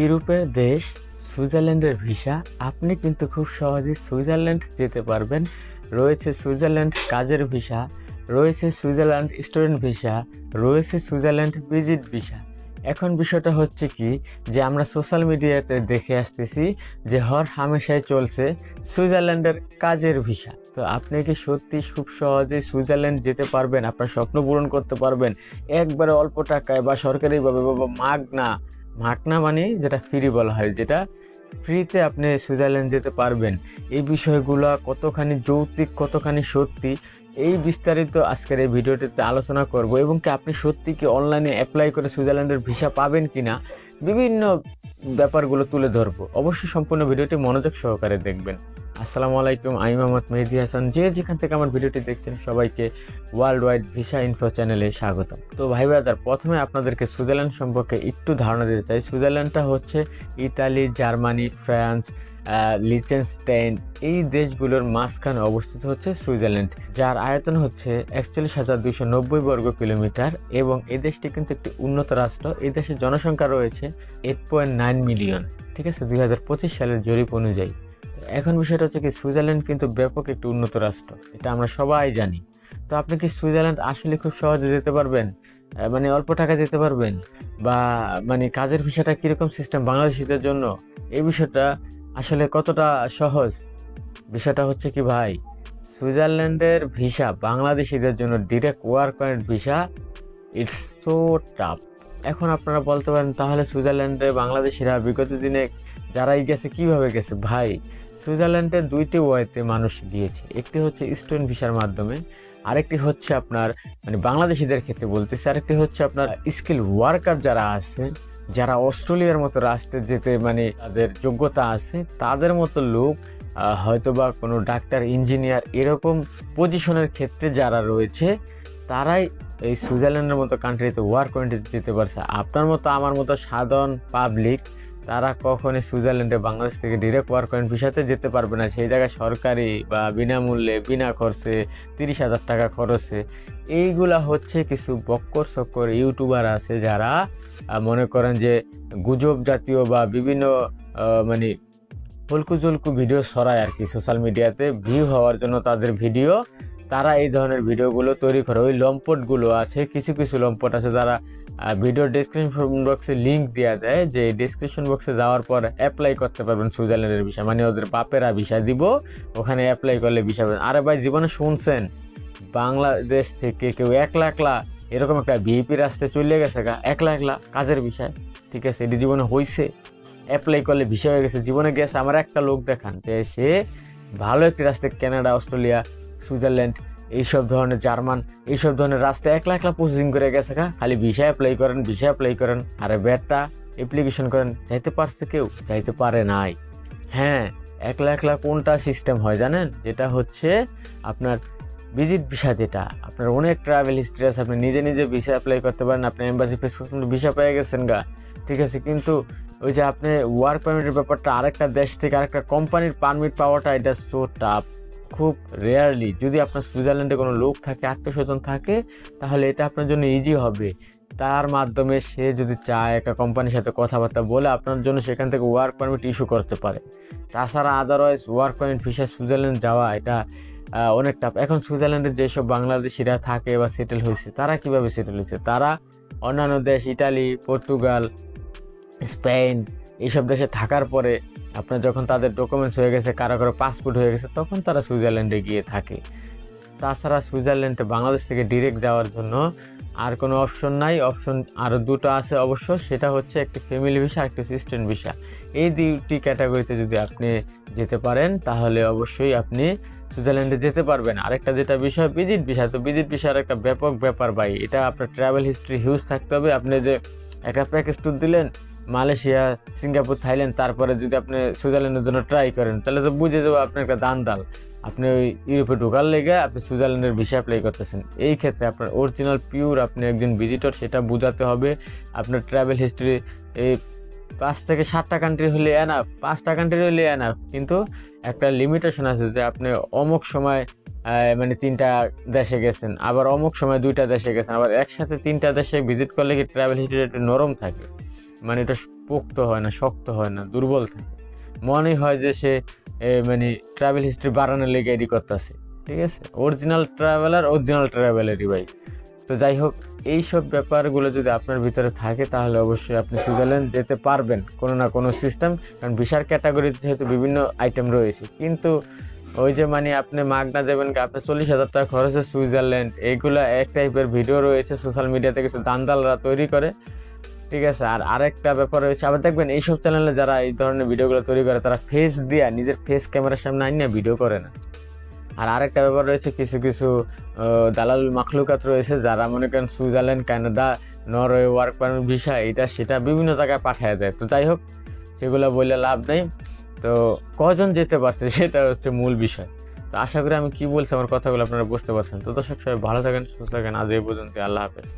ইউরোপের দেশ সুইজারল্যান্ডের ভিসা, আপনি কিন্তু খুব সহজে সুইজারল্যান্ড যেতে পারবেন। রয়েছে সুইজারল্যান্ড কাজের ভিসা, রয়েছে সুইজারল্যান্ড স্টুডেন্ট ভিসা, রয়েছে সুইজারল্যান্ড ভিজিট ভিসা। এখন বিষয়টা হচ্ছে কি যে আমরা সোশ্যাল মিডিয়াতে দেখে আসতেছি যে হর হামেশাই চলছে সুইজারল্যান্ডের কাজের ভিসা। তো আপনি কি সত্যি খুব সহজেই সুইজারল্যান্ড যেতে পারবেন? আপনার স্বপ্ন পূরণ করতে পারবেন? একবারে অল্প টাকায় বা সরকারিভাবে বা মাগনা মাগনা মানে যেটা ফ্রি বলা হয়, যেটা ফ্রিতে আপনি সুইজারল্যান্ড যেতে পারবেন। এই বিষয়গুলো কতখানি যৌক্তিক, কতখানি সত্যি, এই বিস্তারিত আজকের এই ভিডিওটিতে আলোচনা করব এবং কি আপনি সত্যি কি অনলাইনে অ্যাপ্লাই করে সুইজারল্যান্ডের ভিসা পাবেন কি না বিভিন্ন ব্যাপারগুলো তুলে ধরবো। অবশ্যই সম্পূর্ণ ভিডিওটি মনোযোগ সহকারে দেখবেন। আসসালামু আলাইকুম, আমি মোহাম্মদ মেহেদি হাসান। যে যেখান থেকে আমার ভিডিওটি দেখছেন, সবাইকে ওয়ার্ল্ড ওয়াইড ভিসা ইনফো চ্যানেলে স্বাগতম। তো ভাই ব্রাদার, প্রথমে আপনাদেরকে সুইজারল্যান্ড সম্পর্কে একটু ধারণা দিতে চাই। সুইজারল্যান্ডটা হচ্ছে ইতালি, জার্মানি, ফ্রান্স লিচেনস্টাইন, এই দেশগুলোর মাঝখানে অবস্থিত হচ্ছে সুইজারল্যান্ড, যার আয়তন হচ্ছে একচল্লিশ হাজার দুইশো নব্বই বর্গ কিলোমিটার এবং এই দেশটি কিন্তু একটি উন্নত রাষ্ট্র। এই দেশের জনসংখ্যা রয়েছে এইট পয়েন্ট নাইন মিলিয়ন ঠিক আছে? দুই হাজার পঁচিশ সালের জরিপ অনুযায়ী। এখন বিষয়টা হচ্ছে কি, সুইজারল্যান্ড কিন্তু ব্যাপক একটি উন্নত রাষ্ট্র। এটা আমরা সবাই জানি। তো আপনি কি সুইজারল্যান্ড আসলে খুব সহজে যেতে পারবেন? মানে অল্প টাকা যেতে পারবেন? বা মানে কাজের ভিসাটা কীরকম সিস্টেম বাংলাদেশিদের জন্য? এই বিষয়টা আসলে কতটা সহজ? বিষয়টা হচ্ছে কি, ভাই, সুইজারল্যান্ডের ভিসা বাংলাদেশিদের জন্য direct work point visa it's so tough এখন আপনারা বলতে পারেন, তাহলে সুইজারল্যান্ডে বাংলাদেশিরা বিগত দিনে যারাই গেছে, কীভাবে গেছে? ভাই সুইজারল্যান্ডে দুইটি ওয়েতে মানুষ গিয়েছে। একটি হচ্ছে স্টুডেন্ট ভিসার মাধ্যমে, আরেকটি হচ্ছে আপনার মানে বাংলাদেশিদের ক্ষেত্রে বলতেছি, আরেকটি হচ্ছে আপনার স্কিল ওয়ার্কার যারা আছে, যারা অস্ট্রেলিয়ার মতো রাষ্ট্রে যেতে মানে তাদের যোগ্যতা আছে, তাদের মতো লোক হয়তোবা কোনো ডাক্তার, ইঞ্জিনিয়ার এরকম পজিশনের ক্ষেত্রে যারা রয়েছে, তারাই এই সুইজারল্যান্ডের মতো কান্ট্রিতে ওয়ার্ক পয়েন্টে যেতে পারছে। আপনার মতো আমার মতো সাধারণ পাবলিক তারা কখনই সুইজারল্যান্ডে বাংলাদেশ থেকে ডিরেক্ট ওয়ার্ক পয়েন্ট ভিসাতে যেতে পারবে না। সেই জায়গায় সরকারি বা বিনামূল্যে, বিনা খরচে তিরিশ হাজার টাকা খরচে। এইগুলা হচ্ছে কিছু বক্কর সক্কর ইউটিউবার আছে যারা মনে করেন যে গুজব জাতীয় বা বিভিন্ন মানে হলকু জলকু ভিডিও ছড়ায় আর কি সোশ্যাল মিডিয়াতে ভিউ হওয়ার জন্য তাদের ভিডিও, তারা এই ধরনের ভিডিওগুলো তৈরি করে। ওই লম্পটগুলো আছে, কিছু কিছু লম্পট আছে যারা ভিডিও ডিসক্রিপশন বক্সে লিঙ্ক দেওয়া দেয় যে ডিসক্রিপশন বক্সে যাওয়ার পর অ্যাপ্লাই করতে পারবেন সুইজারল্যান্ডের বিষয় মানে ওদের বাপেরা বিষয় দিব। ওখানে অ্যাপ্লাই করলে বিষয় পাবেন। আরে ভাই, জীবনে শুনছেন? বাংলাদেশ থেকে কেউ একলা একলা এরকম একটা ভিপি রাষ্ট্রে চলে গেছে একলা একলা কাজের বিষয়। ঠিক আছে, এটি জীবনে হইছে। অ্যাপ্লাই করলে বিষয় হয়ে গেছে। জীবনে গেছে। আমার একটা লোক দেখান যে সে ভালো একটি রাষ্ট্রে কানাডা অস্ট্রেলিয়া সুইজারল্যান্ড এইসব ধরনের জার্মান, এইসব ধরনের রাস্তায় একলা একলা প্রসেসিং করে গেছে গা। খালি ভিসা অ্যাপ্লাই করেন ভিসা অ্যাপ্লাই করেন, আরে ব্যাটটা অ্যাপ্লিকেশন করেন, যাইতে পারছে কেউ? যাইতে পারে নাই। হ্যাঁ একলা একলা কোনটা সিস্টেম হয় জানেন? যেটা হচ্ছে আপনার ভিজিট ভিসা যেটা। আপনার অনেক ট্রাভেল হিস্ট্রি আছে, আপনি নিজে নিজে ভিসা অ্যাপ্লাই করতে পারেন, আপনি এম্বাসি ফেস করতে ভিসা পেয়ে গেছেন গা। ঠিক আছে, কিন্তু ওই যে আপনি ওয়ার্ক পারমিটের ব্যাপারটা আরেকটা দেশ থেকে আরেকটা কোম্পানির পারমিট পাওয়াটা এটা সো টাফ খুব রেয়ারলি যদি আপনার সুইজারল্যান্ডে কোনো লোক থাকে আত্মীয় স্বজন থাকে, তাহলে এটা আপনার জন্য ইজি হবে। তার মাধ্যমে সে যদি চায় একটা কোম্পানির সাথে কথাবার্তা বলে আপনার জন্য সেখান থেকে ওয়ার্ক পারমিট ইস্যু করতে পারে। তাছাড়া otherwise work permit visa Switzerland যাওয়া, এটা অনেক টাফ এখন সুইজারল্যান্ডে যেসব বাংলাদেশিরা থাকে বা সেটেল হয়েছে, তারা কীভাবে সেটেল হয়েছে? তারা অন্যান্য দেশ, ইটালি, পর্তুগাল, স্পেন এইসব দেশে থাকার পরে আপনার যখন তাদের ডকুমেন্টস হয়ে গেছে, কারও কারও পাসপোর্ট হয়ে গেছে, তখন তারা সুইজারল্যান্ডে গিয়ে থাকে। তাছাড়া সুইজারল্যান্ডে বাংলাদেশ থেকে ডিরেক্ট যাওয়ার জন্য আর কোনো অপশন নাই। অপশন আরও দুটো আছে অবশ্য, সেটা হচ্ছে একটি ফ্যামিলি ভিসা একটি সিস্টেন্ট ভিসা এই দুটি ক্যাটাগরিতে যদি আপনি যেতে পারেন, তাহলে অবশ্যই আপনি সুইজারল্যান্ডে যেতে পারবেন। আরেকটা যেটা বিষয় ভিজিট ভিসা তো ভিজিট ভিসার একটা ব্যাপক ব্যাপার ভাই, এটা আপনার ট্রাভেল হিস্ট্রি হিউজ থাকতে হবে। আপনি যে একটা প্যাকেজ ট্যুর দিলেন মালয়েশিয়া, সিঙ্গাপুর, থাইল্যান্ড, তারপরে যদি আপনি সুইজারল্যান্ডের জন্য ট্রাই করেন, তাহলে তো বুঝে যাব আপনার একটা দান দাল আপনি ওই ইউরোপে ঢোকার লেগে আপনি সুইজারল্যান্ডের ভিসা অ্যাপ্লাই করতেছেন। এই ক্ষেত্রে আপনার অরিজিনাল পিওর আপনি একজন ভিজিটর সেটা বোঝাতে হবে। আপনার ট্রাভেল হিস্ট্রি এই পাঁচ থেকে সাতটা কান্ট্রি হলে এনাফ পাঁচটা কান্ট্রি হলে এনাফ কিন্তু একটা লিমিটেশন আছে যে আপনি অমুক সময় মানে তিনটা দেশে গেছেন, আবার অমুক সময় দুইটা দেশে গেছেন, আবার একসাথে তিনটা দেশে ভিজিট করলে কি ট্রাভেল হিস্ট্রি একটু নরম থাকে? মানে এটা পোক্ত হয় না, শক্ত হয় না, দুর্বল থাকে। মনে হয় যে সে মানে ট্রাভেল হিস্ট্রি বাড়ানোর লেগে এডি করতেছে, ঠিক আছে? অরিজিনাল ট্রাভেলার অরিজিনাল ট্রাভেলারই ভাই। তো যাই হোক, এইসব ব্যাপারগুলো যদি আপনার ভিতরে থাকে, তাহলে অবশ্যই আপনি সুইজারল্যান্ড যেতে পারবেন, কোনো না কোনো সিস্টেম কারণ ভিসার ক্যাটাগরিতে যেহেতু বিভিন্ন আইটেম রয়েছে। কিন্তু ওই যে মানে আপনি মাগনা দেবেন কি আপনার চল্লিশ হাজার টাকা খরচে সুইজারল্যান্ড এইগুলো এক টাইপের ভিডিও রয়েছে সোশ্যাল মিডিয়াতে কিছু দান্দালরা তৈরি করে। ঠিক আছে, আর আরেকটা ব্যাপার রয়েছে আবার দেখবেন এইসব চ্যানেলে যারা এই ধরনের ভিডিওগুলো তৈরি করে, তারা ফেস দিয়া নিজের ফেস ক্যামেরার সামনে আইন না ভিডিও করে না। আর আরেকটা ব্যাপার রয়েছে, কিছু কিছু দালাল মাখলুকাত রয়েছে, যারা মনে করেন Switzerland, Canada, Norway work permit visa এটা, সেটা বিভিন্ন জায়গায় পাঠিয়ে দেয়। তো যাই হোক, সেগুলো বললে লাভ নেই। তো কজন যেতে পারছে, সেটা হচ্ছে মূল বিষয়। তো আশা করি আমি কি বলছি, আমার কথাগুলো আপনারা বুঝতে পারছেন। তো দর্শক, সবাই ভালো থাকেন, সুস্থ থাকেন। আজ এই পর্যন্ত আল্লাহ হাফেজ।